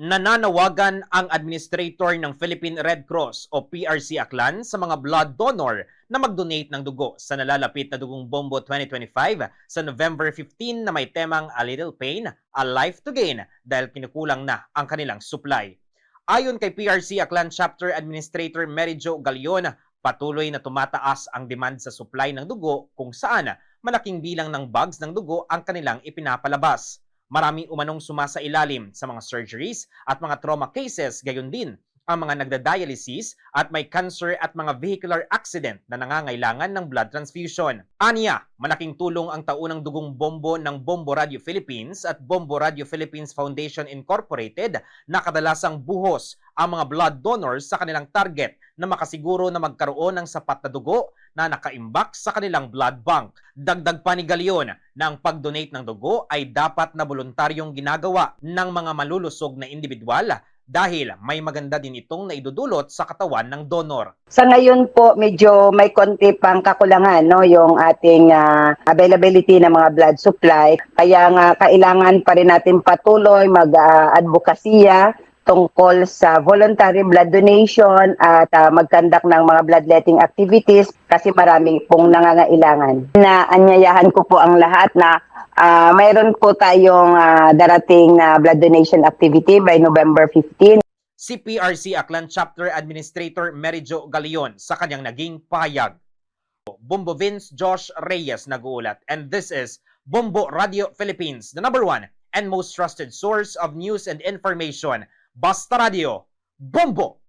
nananawagan ang administrator ng Philippine Red Cross o PRC Aklan sa mga blood donor na mag-donate ng dugo sa nalalapit na Dugong Bombo 2025 sa November 15 na may temang A Little Pain, A Life to Gain dahil kinukulang na ang kanilang supply. Ayon kay PRC Aklan Chapter Administrator Mary Jo Galion, patuloy na tumataas ang demand sa supply ng dugo kung saan malaking bilang ng bags ng dugo ang kanilang ipinapalabas. Maraming umanong sumasailalim sa mga surgeries at mga trauma cases, gayon din ang mga nagda-dialysis at may cancer at mga vehicular accident na nangangailangan ng blood transfusion. Aniya, malaking tulong ang taunang dugong bombo ng Bombo Radio Philippines at Bombo Radio Philippines Foundation Incorporated na kadalasang buhos ang mga blood donors sa kanilang target na makasiguro na magkaroon ng sapat na dugo na nakaimbak sa kanilang blood bank. Dagdag pa ni Galion na ang pag-donate ng dugo ay dapat na voluntaryong ginagawa ng mga malulusog na individual dahil may maganda din itong naidudulot sa katawan ng donor. Sa ngayon po, medyo may konti pang kakulangan no, yung ating ah, availability ng mga blood supply. Kaya nga kailangan pa rin natin patuloy mag-advokasya tungkol sa voluntary blood donation at ah, mag-conduct ng mga bloodletting activities kasi marami pong nangangailangan. Na anyayahan ko po ang lahat na ah, mayroon po tayong ah, darating na blood donation activity by November 15 si PRC Aklan Chapter Administrator Mary Jo Galion sa kanyang naging pahayag. Bombo Vince Josh Reyes nag-uulat and this is Bombo Radio Philippines, the number one and most trusted source of news and information. Basta Radio, Bombo!